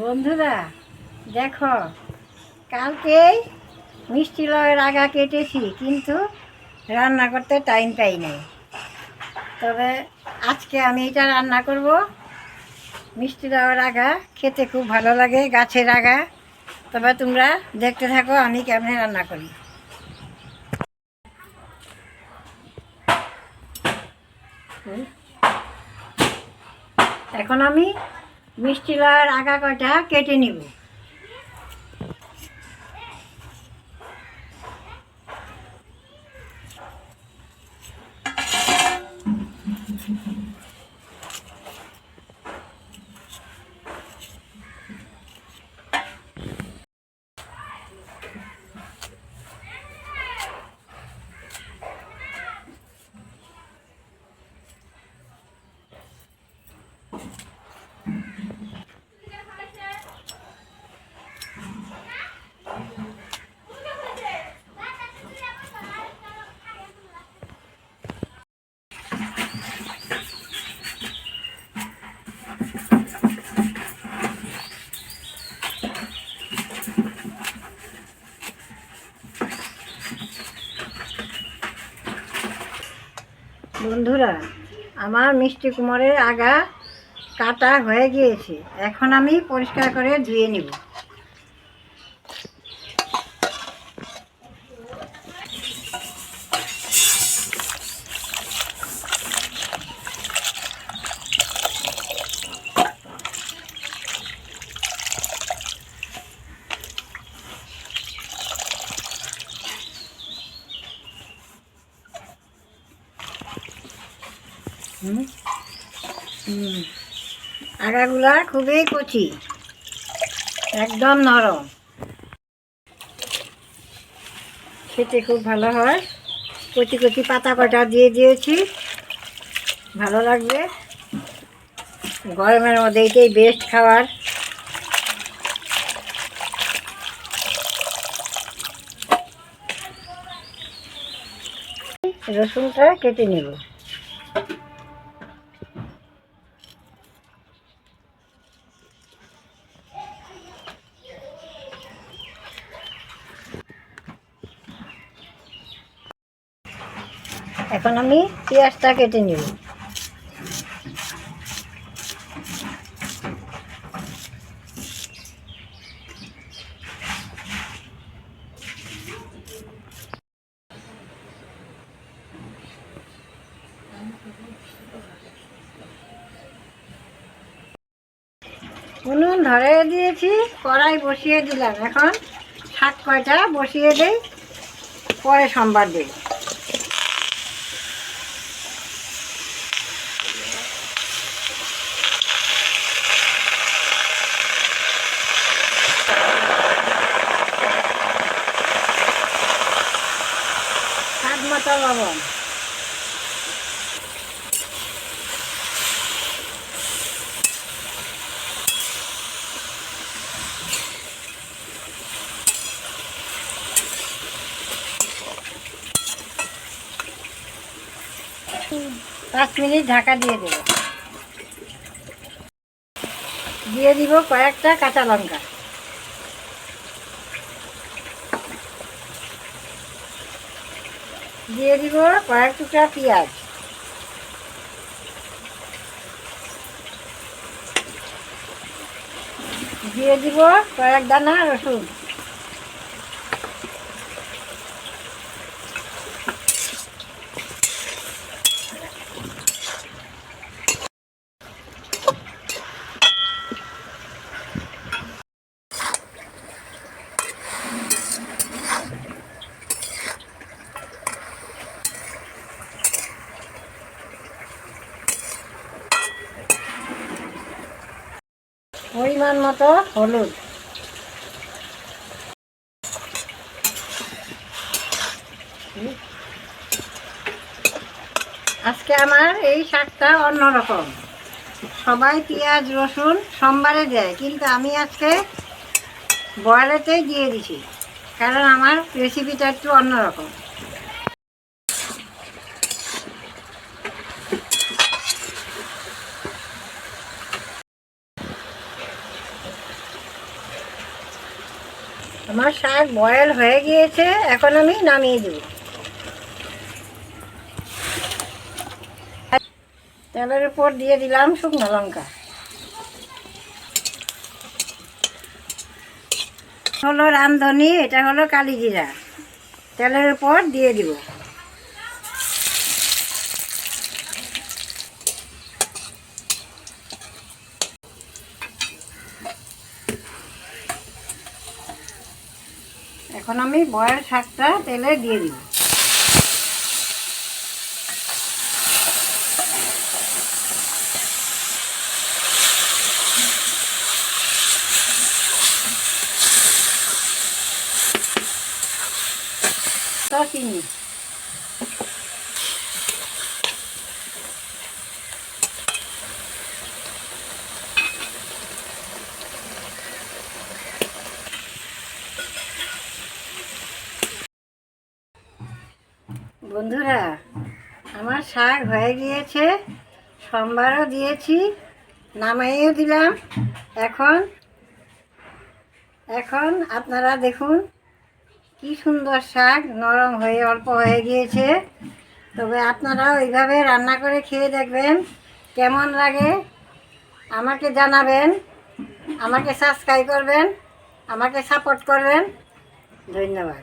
বন্ধুরা, দেখো, কালকেই মিষ্টি লয়ের আগা কেটেছি, কিন্তু রান্না করতে টাইম পাই নাই। তবে আজকে আমি এটা রান্না করব। মিষ্টি লয়ের আগা খেতে খুব ভালো লাগে, গাছের আগা। তবে তোমরা দেখতে থাকো, আমি কেমনে রান্না করি। এখন আমি মিষ্টি লয়ের আগা কটা কেটে নিব। বন্ধুরা আমার মিষ্টি কুমারের আগা কাটা হয়ে গিয়েছে। এখন আমি পরিষ্কার করে ধুয়ে নিব। আগাগুলা খুবই কচি। একদম নরম। খেতে খুব ভালো হয়। কচি কচি পাতা কটা দিয়ে দিয়েছি। ভালো লাগবে। গরমের মধ্যে এইটাই বেস্ট খাবার। রসুনটা কেটে নেব। এখন আমি পেঁয়াজটা কেটে নিব। উনুন ধরে দিয়েছি, কড়াই বসিয়ে দিলাম। এখন শাক কয়টা বসিয়ে দেই, পরে সোমবার দিই পাঁচ মিনিট ঢাকা দিয়ে দেব। দিয়ে দিব কয়েকটা কাঁচা লঙ্কা। দিয়ে দিব কয়েক টুকরা পেঁয়াজ। দিয়ে দিব কয়েক দানা রসুন। পরিমাণ মতো হলুদ। আজকে আমার এই শাকটা অন্যরকম। সবাই পেঁয়াজ, রসুন সোমবারে দেয়, কিন্তু আমি আজকে বয়ালেতেই দিয়ে দিছি, কারণ আমার রেসিপিটা একটু অন্যরকম। আমার শাক বয়েল হয়ে গিয়েছে, এখন আমি নামিয়ে দেব। তেলের উপর দিয়ে দিলাম শুকনো লঙ্কা। হলো রান্ধনি এটা হলো কালি জিরা তেলের উপর দিয়ে দিব। এখন আমি বয়েল শাকটা তেলে দিয়ে দিব। চিনি। বন্ধুরা, আমার শাক হয়ে গিয়েছে, সোমবারও দিয়েছি, নামাইও দিলাম। এখন এখন আপনারা দেখুন কি সুন্দর শাক, নরম হয়ে, অল্প হয়ে গিয়েছে। তবে আপনারাও এইভাবে রান্না করে খেয়ে দেখবেন, কেমন লাগে আমাকে জানাবেন, আমাকে সাবস্ক্রাইব করবেন, আমাকে সাপোর্ট করবেন। ধন্যবাদ।